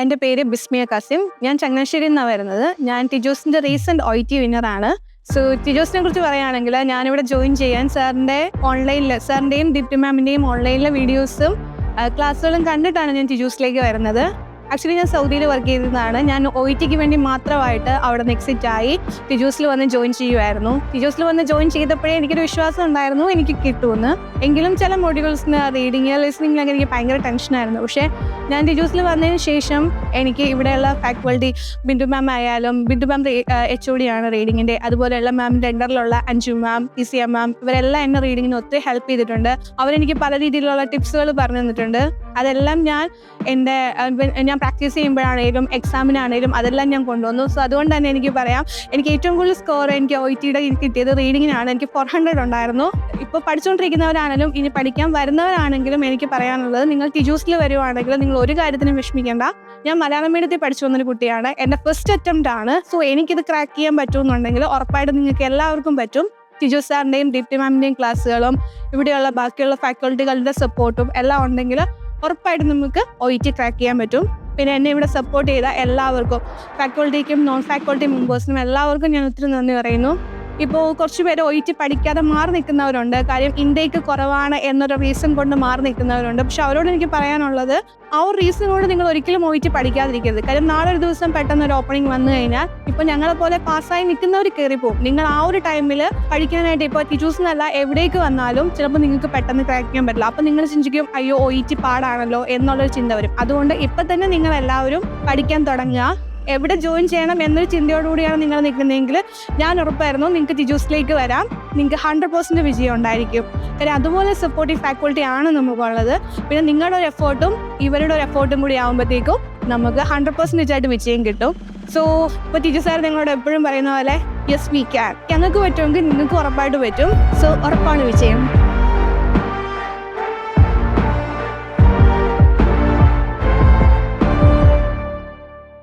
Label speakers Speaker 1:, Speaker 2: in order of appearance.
Speaker 1: എന്റെ പേര് ബിസ്മിയ കാസിം ഞാൻ ചങ്ങനാശ്ശേരിയിൽ നിന്നാണ് വരുന്നത്. ഞാൻ ടിജോസിന്റെ റീസെന്റ് ഒ ടി വിന്നറാണ്. സോ ടിജോസിനെ കുറിച്ച് പറയുകയാണെങ്കിൽ ഞാനിവിടെ ജോയിൻ ചെയ്യാൻ സാറിന്റെ ഓൺലൈനിൽ സാറിന്റെയും ഡിപ്റ്റി മാമിന്റെയും ഓൺലൈനിലെ വീഡിയോസും ക്ലാസ്സുകളും കണ്ടിട്ടാണ് ഞാൻ ടിജോസിലേക്ക് വരുന്നത്. ആക്ച്വലി ഞാൻ സൗദിയിൽ വർക്ക് ചെയ്തതാണ്. ഞാൻ ഒ ടിക്ക് വേണ്ടി മാത്രമായിട്ട് അവിടെ നിന്ന് എക്സിറ്റ് ആയി ടിജോസിൽ വന്ന് ജോയിൻ ചെയ്യുമായിരുന്നു ടിജോസിൽ വന്ന് ജോയിൻ ചെയ്തപ്പോഴേ എനിക്കൊരു വിശ്വാസം ഉണ്ടായിരുന്നു എനിക്ക് കിട്ടുമെന്ന്. എങ്കിലും ചില മോഡ്യൂൾസിന് റീഡിങ് ലിസ്ണിങ്ങിലൊക്കെ എനിക്ക് ഭയങ്കര ടെൻഷനായിരുന്നു. പക്ഷേ ഞാൻ ഡിജൂസിൽ വന്നതിന് ശേഷം എനിക്ക് ഇവിടെയുള്ള ഫാക്കൽറ്റി ബിന്ദു മാം ആയാലും Bindu ma'am H O D ആണ് റീഡിങ്ങിന്റെ അതുപോലെയുള്ള മാം ടെൻഡറിലുള്ള അഞ്ജു മാം ഇസിയ മാം ഇവരെല്ലാം എന്നെ റീഡിങ്ങിന് ഒത്തിരി ഹെൽപ്പ് ചെയ്തിട്ടുണ്ട്. അവരെനിക്ക് പല രീതിയിലുള്ള ടിപ്സുകൾ പറഞ്ഞു തന്നിട്ടുണ്ട്. അതെല്ലാം ഞാൻ എന്റെ ഞാൻ പ്രാക്ടീസ് ചെയ്യുമ്പോഴാണേലും എക്സാമിനാണേലും അതെല്ലാം ഞാൻ കൊണ്ടുവന്നു. സോ അതുകൊണ്ട് തന്നെ എനിക്ക് പറയാം എനിക്ക് ഏറ്റവും കൂടുതൽ സ്കോർ എനിക്ക് ഒ ടിയുടെ കിട്ടിയത് റീഡിങ്ങിനാണ് എനിക്ക് ഫോർ ഹൺഡ്രഡ് ഉണ്ടായിരുന്നു. ഇപ്പോൾ പഠിച്ചുകൊണ്ടിരിക്കുന്നവരാണെങ്കിലും ഇനി പഠിക്കാൻ വരുന്നവരാണെങ്കിലും എനിക്ക് പറയാനുള്ളത് നിങ്ങൾ ടിജൂസിൽ വരുവാണെങ്കിൽ നിങ്ങൾ ഒരു കാര്യത്തിനും വിഷമിക്കേണ്ട. ഞാൻ മലയാളം മീഡിയത്തിൽ പഠിച്ചു വന്നൊരു കുട്ടിയാണ്. എന്റെ ഫസ്റ്റ് അറ്റംപ്റ്റ് ആണ്. സോ എനിക്കിത് ക്രാക്ക് ചെയ്യാൻ പറ്റുമെന്നുണ്ടെങ്കിൽ ഉറപ്പായിട്ടും നിങ്ങൾക്ക് എല്ലാവർക്കും പറ്റും. ടിജു സാറിന്റെയും ദീപ്തി മാമിന്റെയും ക്ലാസ്സുകളും ഇവിടെയുള്ള ബാക്കിയുള്ള ഫാക്കൾട്ടികളുടെ സപ്പോർട്ടും എല്ലാം ഉണ്ടെങ്കിൽ ഉറപ്പായിട്ടും നമുക്ക് ഒ ക്രാക്ക് ചെയ്യാൻ പറ്റും. പിന്നെ എന്നെ ഇവിടെ സപ്പോർട്ട് ചെയ്ത എല്ലാവർക്കും ഫാക്കൾട്ടിക്കും നോൺ ഫാക്കൾട്ടി മെമ്പേഴ്സിനും എല്ലാവർക്കും ഞാൻ ഒത്തിരി നന്ദി പറയുന്നു. ഇപ്പോൾ കുറച്ച് പേര് ഒ പഠിക്കാതെ മാറി നിൽക്കുന്നവരുണ്ട്. കാര്യം ഇൻടേക്ക് കുറവാണ് എന്നൊരു റീസൺ കൊണ്ട് മാറി നിൽക്കുന്നവരുണ്ട്. പക്ഷെ അവരോട് എനിക്ക് പറയാനുള്ളത് ആ ഒരു റീസൺ കൊണ്ട് നിങ്ങൾ ഒരിക്കലും ഒ പഠിക്കാതിരിക്കരുത്. കാര്യം നാളെ ഒരു ദിവസം പെട്ടെന്ന് ഒരു ഓപ്പണിംഗ് വന്നു കഴിഞ്ഞാൽ ഇപ്പോൾ ഞങ്ങളെ പോലെ പാസ്സായി നിൽക്കുന്നവർ കയറി പോകും നിങ്ങൾ ആ ഒരു ടൈമിൽ പഠിക്കാനായിട്ട് ഇപ്പോൾ ടീച്ചേഴ്സ് എന്നല്ല എവിടേക്ക് വന്നാലും ചിലപ്പോൾ നിങ്ങൾക്ക് പെട്ടെന്ന് ക്രാക്ക് ചെയ്യാൻ പറ്റില്ല. അപ്പോൾ നിങ്ങൾ ചിന്തിക്കും അയ്യോ ഒ പാടാണല്ലോ എന്നുള്ളൊരു ചിന്ത വരും. അതുകൊണ്ട് ഇപ്പം തന്നെ നിങ്ങൾ എല്ലാവരും പഠിക്കാൻ തുടങ്ങുക. എവിടെ ജോയിൻ ചെയ്യണം എന്നൊരു ചിന്തയോടുകൂടിയാണ് നിങ്ങൾ നിൽക്കുന്നതെങ്കിൽ ഞാൻ ഉറപ്പായിരുന്നു നിങ്ങൾക്ക് ജിജൂസിലേക്ക് വരാം. നിങ്ങൾക്ക് ഹൺഡ്രഡ് പെർസെന്റ് വിജയം ഉണ്ടായിരിക്കും. കാര്യം അതുപോലെ സപ്പോർട്ടീവ് ഫാക്കൾട്ടി ആണ് നമുക്കുള്ളത്. പിന്നെ നിങ്ങളുടെ ഒരു എഫേർട്ടും ഇവരുടെ ഒരു എഫേർട്ടും കൂടി ആകുമ്പോഴത്തേക്കും നമുക്ക് ഹൺഡ്രഡ് പെർസെന്റേജ് ആയിട്ട് വിജയം കിട്ടും. സോ ഇപ്പോൾ ടീച്ചർ സാർ നിങ്ങളോട് എപ്പോഴും പറയുന്ന പോലെ യെസ് വി ക്യാൻ ഞങ്ങൾക്ക് പറ്റുമെങ്കിൽ നിങ്ങൾക്ക് ഉറപ്പായിട്ട് പറ്റും. സോ ഉറപ്പാണ് വിജയം.